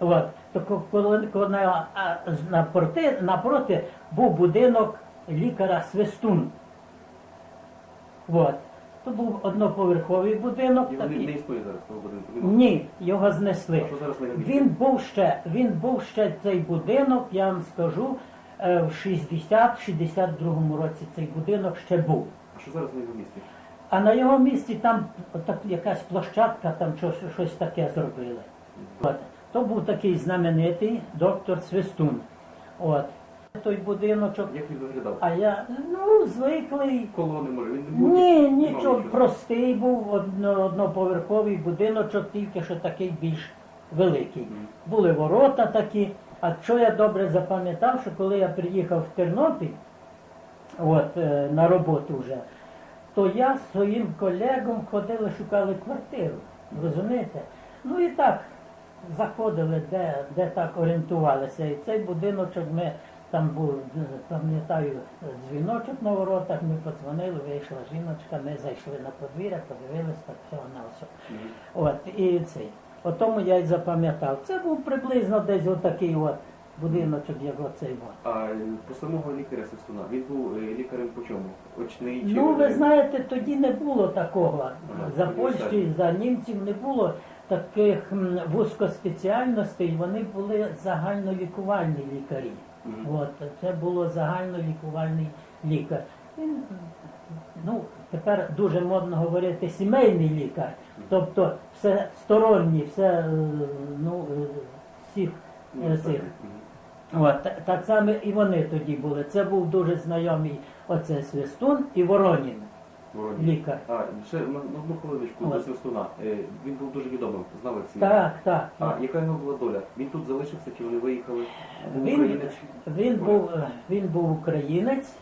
От. То коли, коли на- напроти, напроти був будинок лікаря Свистун. От. То був одноповерховий будинок. Його не, такий. не існує зараз того будинку. Ні, його знесли. А що зараз на ньому місці? Він був ще, він був ще цей будинок, я вам скажу, е, в 60-62 році цей будинок ще був. А що зараз на його місці? А на його місці там так, якась площадка, там щось, щось таке зробили. От. То був такий знаменитий доктор Свистун. От. Той будиночок. Як він виглядав? А я ну, звиклий. Колони, може, він не був? Ні, нічого, простий був одно, одноповерховий будиночок, тільки що такий більш великий. Були ворота такі. А що я добре запам'ятав, що коли я приїхав в Тернопіль, от, е, на роботу вже, то я з своїм колегом ходили, шукали квартиру. Розумієте? Ну і так заходили, де, де так орієнтувалися. І цей будиночок ми там був, пам'ятаю, дзвіночок на воротах, ми подзвонили, вийшла жіночка, ми зайшли на подвір'я, подивилися, так все на все. От, і цей. От тому я й запам'ятав. Це був приблизно десь отакий от будиночок, як оцей от. А про самого лікаря Свистуна, він був е, лікарем по чому? Очний чи... Ну, ви знаєте, тоді не було такого. Ага, За Польщі, за німців не було таких вузькоспеціальностей, вони були загальнолікувальні лікарі. Мгм. От, це було загальнолікувальний лікар. Він, ну, тепер дуже модно говорити сімейний лікар. Тобто все сторонні, все, е, ну, е, всіх Ну, е, цих. От, та- так само і вони тоді були. Це був дуже знайомий оце Свистун і Воронін, Воронів. лікар. А, ще одну хвилиночку От. до Свистуна. Е, Він був дуже відомим, всі. Так, так. А яка його була доля? Він тут залишився чи вони виїхали? Був Він, українець? він, був, е, він був українець.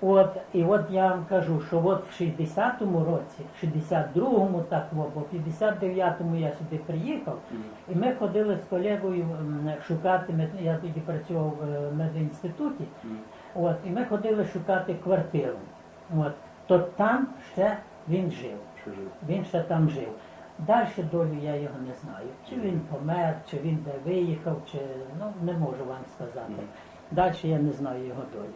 От, і от я вам кажу, що от в 60-му році, в 62-му, так, о, бо в 59-му я сюди приїхав, Мгм. і ми ходили з колегою м, шукати, я тоді працював в медінституті, Мгм. От, і ми ходили шукати квартиру. От, то там ще він жив. Він ще там жив. Далі долю я його не знаю. Чи він помер, чи він де виїхав, чи ну не можу вам сказати. Далі я не знаю його долі.